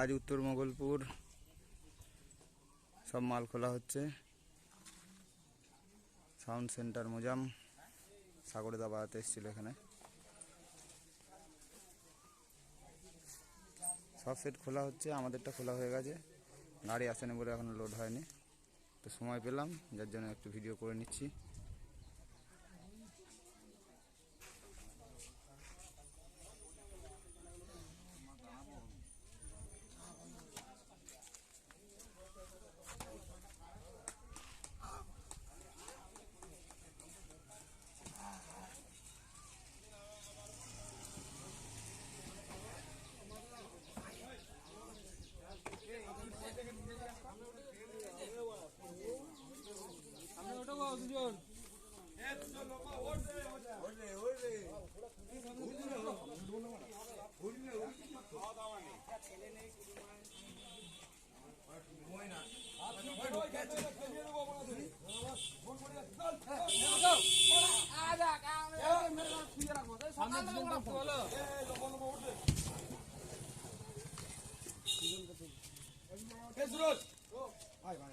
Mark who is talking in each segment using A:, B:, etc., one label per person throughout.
A: আজ উত্তর মোগলপুর সব মাল খোলা হচ্ছে। সাউন্ড সেন্টার মোজাম সাগরে দা বাড়াতে এসেছিল এখানে। সব সেট খোলা হচ্ছে, আমাদেরটা খোলা হয়ে গেছে। গাড়ি আসেনি বলে এখনও লোড হয়নি। তো সময় পেলাম, যার জন্য একটু ভিডিও করে নিচ্ছি। দুজন সুরজ ভাই ভাই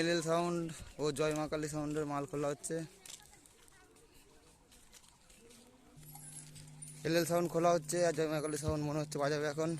A: এল এল সাউন্ড ও জয় মা কালী সাউন্ডের মাল খোলা হচ্ছে। এল এল সাউন্ড খোলা হচ্ছে আর জয় মা কালী সাউন্ড মনে হচ্ছে বাজাবে এখন।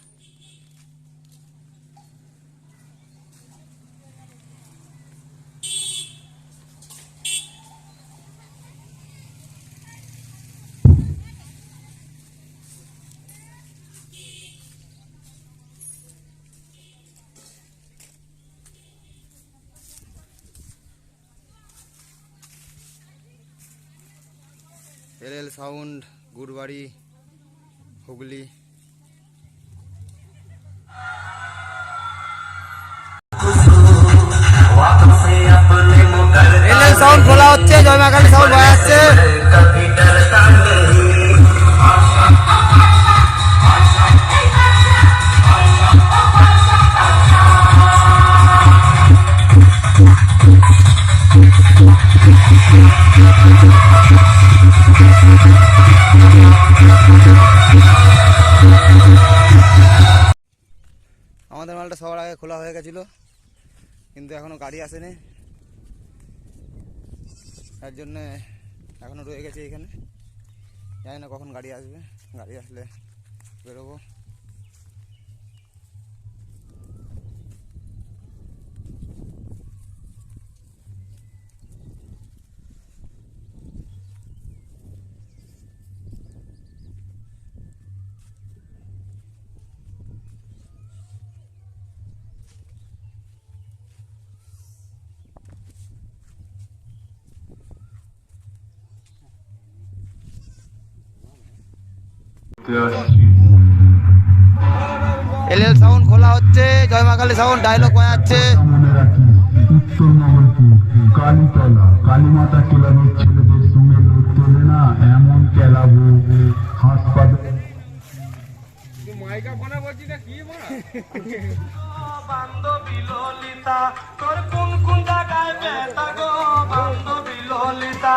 A: L sound Gurbari Hooghly. L sound খোলা হচ্ছে জয়মাকালী সাউন্ড কালী সাউন্ড বাজাচ্ছে আমাদের মালটা সবার আগে খোলা হয়ে গেছিল, কিন্তু এখনও গাড়ি আসেনি। তার জন্যে এখনও রয়ে গেছে এখানে। জানি না কখন গাড়ি আসবে। গাড়ি আসলে বেরোবো। এল এল সাউন্ড খোলা হচ্ছে, জয় মা কালী সাউন্ড ডায়লগ বাজাচ্ছে।
B: কালীতলা কালীমাতা ক্লাবের ছেলেদের সঙ্গে লোক তোলে না এমন খেলাবো হাসপাতাল
C: বান্ধবী ললিতা তোর কোন কোন জায়গায় ব্যথা গো, বান্ধবী ললিতা?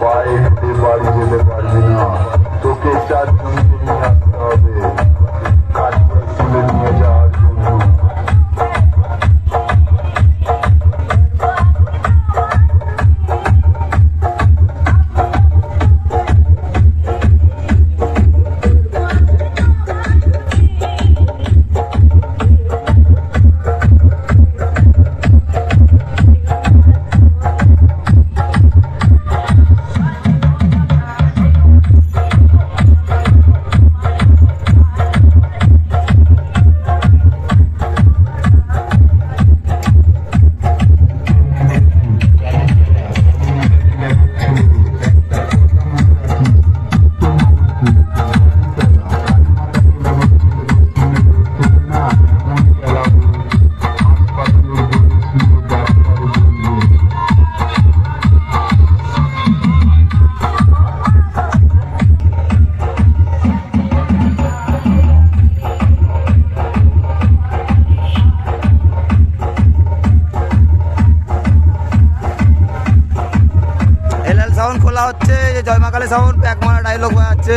A: पाए तो के चाच नहीं आता খেলা হচ্ছে যে জয়মা কালী সাউন্ড প্যাক মারা ডায়লগ বাজাচ্ছে